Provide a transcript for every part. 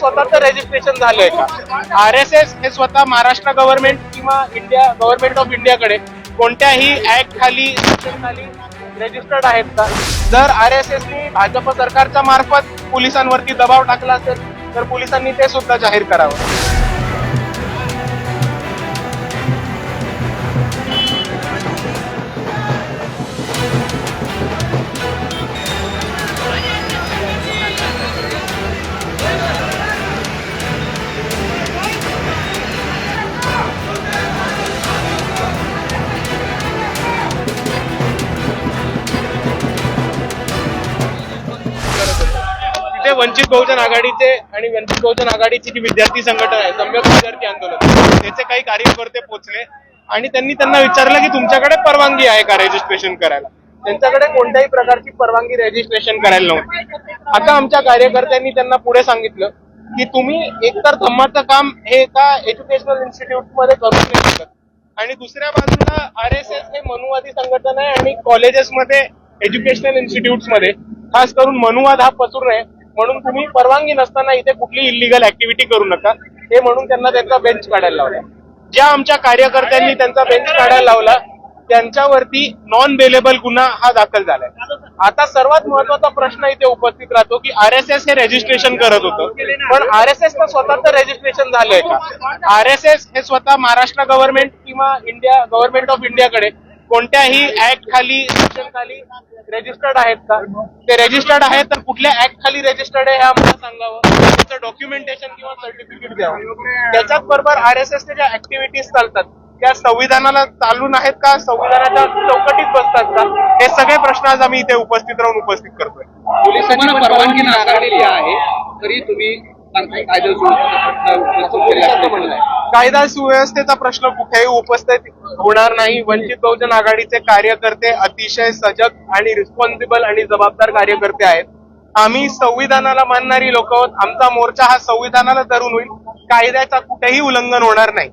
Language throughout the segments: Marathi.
स्वतःच रजिस्ट्रेशन झालंय का? आर एस एस हे स्वतः महाराष्ट्र गव्हर्नमेंट किंवा इंडिया गव्हर्नमेंट ऑफ इंडियाकडे कोणत्याही ऍक्ट खाली खाली रजिस्टर्ड आहेत का? जर आर एस एसनी भाजप सरकारच्या मार्फत पोलिसांवरती दबाव टाकला असेल तर पोलिसांनी ते सुद्धा जाहीर करावं. तिथे वंचित बहुजन आघाडीचे आणि वंचित बहुजन आघाडीची जी विद्यार्थी संघटना आहे सम्यक विद्यार्थी आंदोलन त्याचे काही कार्यकर्ते पोहोचले आणि त्यांनी त्यांना विचारलं की तुमच्याकडे परवानगी आहे का रजिस्ट्रेशन करायला? त्यांच्याकडे कोणत्याही प्रकारची परवानगी रजिस्ट्रेशन करायला नव्हती. आता आमच्या कार्यकर्त्यांनी त्यांना पुढे सांगितलं की तुम्ही एकतर धम्माचं काम हे एका एज्युकेशनल इन्स्टिट्यूटमध्ये करू नाही शकत. आणि दुसऱ्या बाजूला आर एस एस हे मनुवादी संघटना आहे आणि कॉलेजेसमध्ये एज्युकेशनल इन्स्टिट्यूटमध्ये खास करून मनुवाद हा पसरू नये. म्हणून तुम्ही परवानगी नसताना इथे कुठली इलिगल ऍक्टिव्हिटी करू नका. हे म्हणून त्यांना त्यांचा बेंच काढायला लावला. ज्या आमच्या कार्यकर्त्यांनी त्यांचा बेंच काढायला लावला त्यांच्यावरती नॉन बेलेबल गुन्हा हा दाखल झालाय. आता सर्वात महत्त्वाचा प्रश्न इथे उपस्थित राहतो की आर एस एस हे रजिस्ट्रेशन करत होतं. पण आर एस एस स्वतःच रजिस्ट्रेशन झालंय का? आर एस एस हे स्वतः महाराष्ट्र गव्हर्नमेंट किंवा इंडिया गव्हर्नमेंट ऑफ इंडियाकडे कोणत्याही ऍक्ट खाली खाली रजिस्टर्ड आहेत का? ते रजिस्टर्ड आहेत तर कुठल्या ऍक्ट खाली रजिस्टर्ड आहे हे आम्हाला सांगावं. त्याचं डॉक्युमेंटेशन किंवा सर्टिफिकेट द्यावं. त्याच्याच बरोबर आर एस एसच्या ज्या ऍक्टिव्हिटीज चालतात त्या संविधानाला चालून आहेत का? संविधानाच्या चौकटीत बसतात का? हे सगळे प्रश्न आज आम्ही इथे उपस्थित राहून उपस्थित करतोय. पोलिसांनी परवानगी नाकारलेली आहे तरी तुम्ही कायदा सुव्यवस्थेचा प्रश्न कुठेही उपस्थित होणार नाही. वंचित बहुजन आघाडीचे कार्यकर्ते अतिशय सजग आणि रिस्पॉन्सिबल आणि जबाबदार कार्यकर्ते आहेत. आम्ही संविधानाला मानणारी लोक आहोत. आमचा मोर्चा हा संविधानाला धरून होईल. कायद्याचा कुठेही उल्लंघन होणार नाही.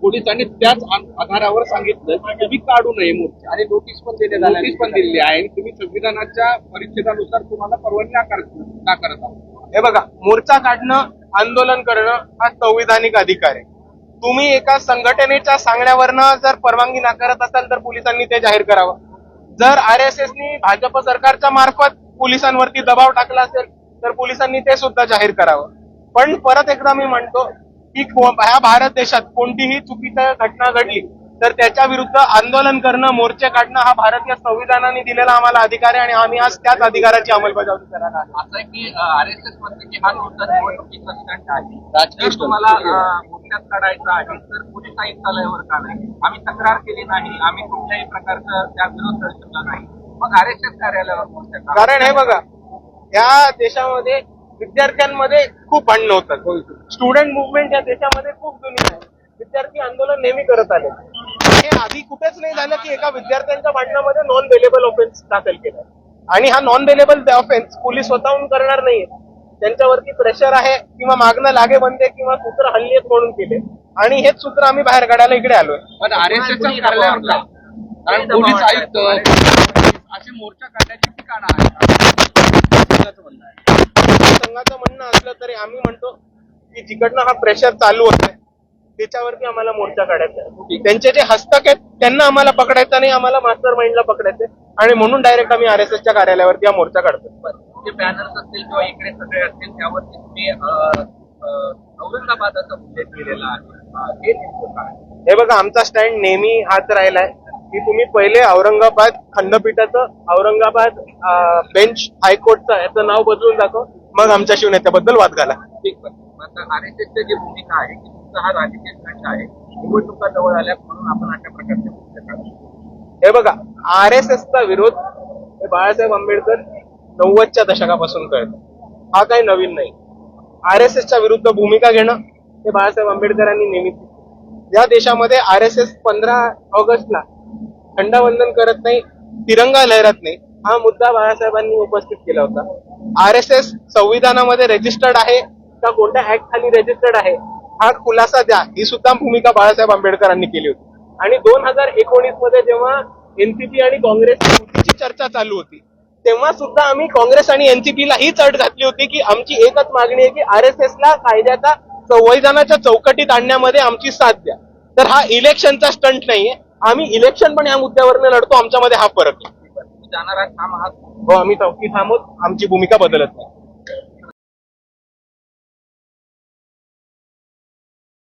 पोलिसांनी त्याच आधारावर सांगितलं की तुम्ही काढू नये मोर्चा. आणि नोटीस पण आली नोटीस पण दिलेली आहे आणि तुम्ही संविधानाच्या परिच्छेदानुसार तुम्हाला परवानगी नाकार नाकारत आहोत. हे बघा मोर्चा काढणं आंदोलन करणं हा संविधानिक अधिकार आहे. तुम्ही एका संघटनेच्या सांगण्यावरनं जर परवानगी नाकारत असाल तर पोलिसांनी ते जाहीर करावं. जर आर एस एसनी भाजप सरकारच्या मार्फत पोलिसांवरती दबाव टाकला असेल तर पोलिसांनी ते सुद्धा जाहीर करावं. पण परत एकदा मी म्हणतो की ह्या भारत देशात कोणतीही चुकीच्या घटना घडली तर त्याच्या विरुद्ध आंदोलन करणं मोर्चे काढणं हा भारतीय संविधानाने दिलेला आम्हाला अधिकार आहे आणि आम्ही आज त्याच अधिकाराची अंमलबजावणी करायला आलो असं आहे की आरएसएस म्हणते की हा तुमचा निवडणुकीचा स्टंट आहे. जर तुम्हाला अं, मोर्चात काढायचा आहे तर पोलीस आयुक्तालयावर का नाही? आम्ही तक्रार केली नाही आम्ही कुठल्याही प्रकारचं त्या विरोध दर्शवला नाही. मग आरएसएस कार्यालयावर मोर्चा का? कारण हे बघा या देशामध्ये विद्यार्थ्यांमध्ये खूप भांडणं होतात. स्टुडंट मुवमेंट या देशामध्ये खूप जुनी आहे. विद्यार्थी आंदोलन नेहमी करत आले हे आधी कुठेच नाही झालं की एका विद्यार्थ्यांच्या भांडणामध्ये नॉन बेलेबल ऑफेन्स दाखल केला. आणि हा नॉन बेलेबल ऑफेन्स पोलीस स्वतःहून करणार नाहीये. त्यांच्यावरती प्रेशर आहे किंवा मागणं लागे बनते किंवा सूत्र हल्ली आहेत म्हणून केले. आणि हेच सूत्र आम्ही बाहेर काढायला इकडे आलोय? कारण पोलीस आयुक्त असे मोर्चा काढण्याची ठिकाणं आहे. संघाचं म्हणणं असलं तरी आम्ही म्हणतो की जिकडनं हा प्रेशर चालू होत आहे त्याच्यावरती आम्हाला मोर्चा काढायचा आहे. त्यांचे जे हस्तक आहेत त्यांना आम्हाला पकडायचं नाही आम्हाला मास्टर माइंडला पकडायचंय आणि म्हणून डायरेक्ट आम्ही आर एस एसच्या कार्यालयावरती हा मोर्चा काढतो. जे बॅनर्स असतील किंवा इकडे सगळे असतील त्यावरती तुम्ही अं, अं, औरंगाबादाचा उल्लेख केलेला आहे. हे बघा आमचा स्टँड नेहमी हाच राहिलाय. की तुम्ही पहिले औरंगाबाद खंडपीठाचं औरंगाबाद बेंच हायकोर्टचं याचं नाव बदलून दाखव. मग आमच्या शिवनेत्याबद्दल वाद घाला. ठीक पण आता आरएसएसची जी भूमिका आहे तुमचा हा राजकीय स्टंट आहे. निवडणुका जवळ आल्या म्हणून आपण अशा प्रकारचे हे बघा आर एस एसचा विरोध हे बाळासाहेब आंबेडकर नव्वदच्या दशकापासून करत हा काही नवीन नाही. आर एस एसच्या विरुद्ध भूमिका घेणं हे बाळासाहेब आंबेडकरांनी नेहमीच या देशामध्ये आर एस एस पंधरा ऑगस्टला खंडवंदन करत नाही तिरंगा लहरत नाही हा मुद्दा बाळासाहेबांनी उपस्थित केला होता. आर एस एस संविधानामध्ये रजिस्टर्ड आहे का कोणत्या ऍक्ट खाली रजिस्टर्ड आहे? हा खुलासा द्या ही सुद्धा भूमिका बाळासाहेब आंबेडकरांनी केली होती. आणि दोन हजार एकोणीसमध्ये जेव्हा एनसीपी आणि काँग्रेस युतीची चर्चा चालू होती तेव्हा सुद्धा आम्ही काँग्रेस आणि एनसीपीला हीच अट घातली होती की आमची एकच मागणी आहे की आर एस एस ला कायद्याचा संविधानाच्या चौकटीत आणण्यामध्ये आमची साथ द्या. तर हा इलेक्शनचा स्टंट नाहीये आम्ही इलेक्शन पण या मुद्द्यावरनं लढतो आमच्यामध्ये हा फरक आहे. जाणारा ठाम आहात. हो आम्ही चौकी थांबवत आमची भूमिका बदलत नाही.